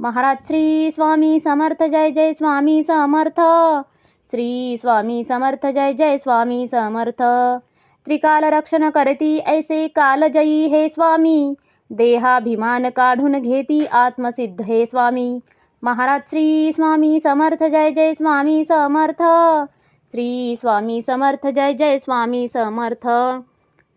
महाराज, श्री स्वामी समर्थ, जय जय स्वामी समर्थ। श्री स्वामी समर्थ, जय जय स्वामी समर्थ। त्रिकाल रक्षण करती ऐसे कालजयी हे स्वामी। देहाभिमान काढून घेती आत्मसिद्ध हे स्वामी। महाराज, श्री स्वामी समर्थ, जय जय स्वामी समर्थ। श्री स्वामी समर्थ, जय जय स्वामी समर्थ।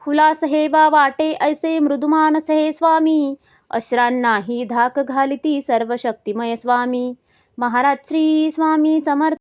हुलास हे बा वाटे ऐसे मृदुमानस हे स्वामी। अश्रांनाही धाक घालिती सर्व शक्तिमय स्वामी. महाराज श्री स्वामी समर्थ